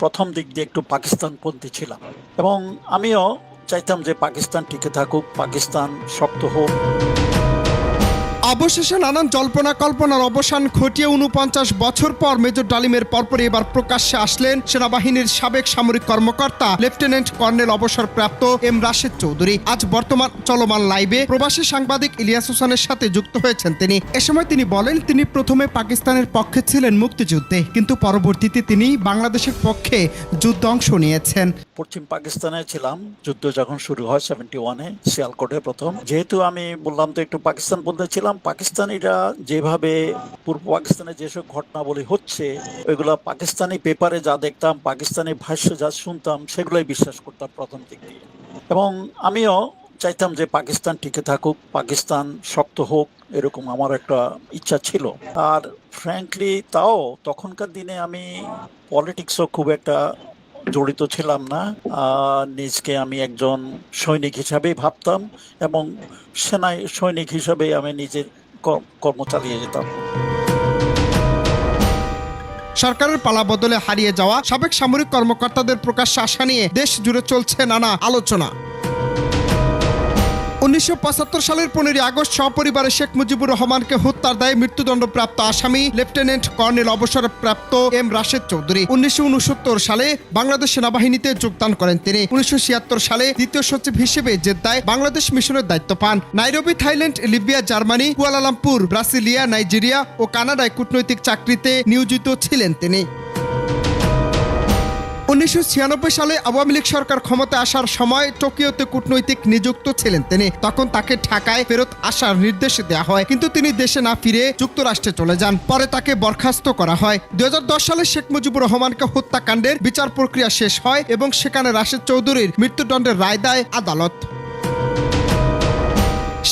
প্রথম দিক দিয়ে একটু পাকিস্তানপন্থী ছিলাম। এবং আমিও চাইতাম যে পাকিস্তান টিকে থাকুক, পাকিস্তান শক্ত হোক। অবশেষে নানান জল্পনা কল্পনার অবসান ঘটিয়ে উনপঞ্চাশ বছর পর মেজর ডালিমের পরপরই এবার প্রকাশ্যে আসলেন সেনাবাহিনীর সাবেক সামরিক কর্মকর্তা, লেফটেন্যান্ট কর্নেল অবসরপ্রাপ্ত এম. রাশেদ চৌধুরী। আজ বর্তমান চলমান লাইভে প্রবাসী সাংবাদিক ইলিয়াস হোসেনের সাথে যুক্ত হয়েছেন তিনি। এ সময় তিনি বলেন, তিনি প্রথমে পাকিস্তানের পক্ষে ছিলেন মুক্তিযুদ্ধে, কিন্তু পরবর্তীতে তিনি বাংলাদেশের পক্ষে যুদ্ধ অংশ নিয়েছেন। পশ্চিম পাকিস্তানে ছিলাম, যুদ্ধ যখন শুরু হয় সেভেন্টি ওয়ানে, শিয়ালকোটে প্রথম। যেহেতু আমি বললাম তো একটু পাকিস্তান বলতে ছিলাম পাকিস্তানিরা যেভাবে পূর্ব পাকিস্তানে যেসব ঘটনাবলী হচ্ছে, ওইগুলা পাকিস্তানি পেপারে যা দেখতাম, পাকিস্তানি ভাষ্য যা শুনতাম, সেগুলোই বিশ্বাস করতাম প্রথম দিক। দিয়ে এবং আমিও চাইতাম যে পাকিস্তান টিকে থাকুক, পাকিস্তান শক্ত হোক, এরকম আমার একটা ইচ্ছা ছিল। আর ফ্র্যাঙ্কলি তাও তখনকার দিনে আমি পলিটিক্সও খুব একটা জড়িত ছিলাম না নিজকে আমি একজন সৈনিক হিসাবেই ভাবতাম এবং সেনায় সৈনিক হিসাবে আমি নিজের কর্ম চালিয়ে যেতাম। সরকারের পালা বদলে হারিয়ে যাওয়া সাবেক সামরিক কর্মকর্তাদের প্রকাশ্যে আসা নিয়ে দেশ জুড়ে চলছে নানা আলোচনা। উনিশশো পঁচাত্তর সালের পনেরোই আগস্ট সপরিবারে শেখ মুজিবুর রহমানকে হত্যার দায়ে মৃত্যুদণ্ডপ্রাপ্ত আসামি লেফটেন্যান্ট কর্নেল অবসরপ্রাপ্ত এম. রাশেদ চৌধুরী। উনিশশো উনসত্তর সালে বাংলাদেশ সেনাবাহিনীতে যোগদান করেন তিনি। উনিশশো ছিয়াত্তর সালে দ্বিতীয় সচিব হিসেবে জেদ্দায় বাংলাদেশ মিশনের দায়িত্ব পান। Nairobi, Thailand, Libya, Germany, Kuala Lumpur, Brasilia, Nigeria ও কানাডায় কূটনৈতিক চাকরিতে নিয়োজিত ছিলেন তিনি। উনিশশো ছিয়ানব্বই সালে আওয়ামী লীগ সরকার ক্ষমতা আসার সময় টোকিওতে কূটনৈতিক নিযুক্ত ছিলেন তিনি। তখন তাকে ঢাকায় ফেরত আসার নির্দেশ দেওয়া হয়, কিন্তু তিনি দেশে না ফিরে যুক্তরাষ্ট্রে চলে যান। পরে তাকে বরখাস্ত করা হয়। দু হাজার দশ সালে শেখ মুজিবুর রহমানকে হত্যাকাণ্ডের বিচার প্রক্রিয়া শেষ হয় এবং সেখানে রাশেদ চৌধুরীর মৃত্যুদণ্ডের রায় দেয় আদালত।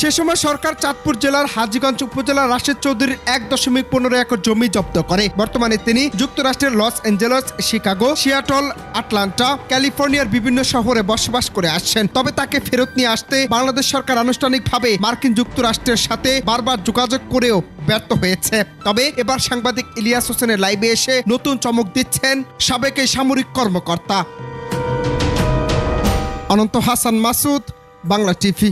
সে সময় সরকার চাঁদপুর জেলার হাজীগঞ্জ উপজেলার রাশেদ চৌধুরীর এক দশমিক পনেরো একর জমি জব্দ করে। বর্তমানে তিনি যুক্তরাষ্ট্রের Los Angeles Chicago, Seattle, Atlanta, ক্যালিফোর্নিয়ার বিভিন্ন শহরে বসবাস করে আসছেন। তবে তাকে ফেরত নিয়ে আসতে বাংলাদেশ সরকার আনুষ্ঠানিকভাবে মার্কিন যুক্তরাষ্ট্রের সাথে বারবার যোগাযোগ করেও ব্যর্থ হয়েছে। তবে এবার সাংবাদিক ইলিয়াস হোসেনের লাইভে এসে নতুন চমক দিচ্ছেন সাবেক এই সামরিক কর্মকর্তা। অনন্ত হাসান মাসুদ, বাংলা টিভি।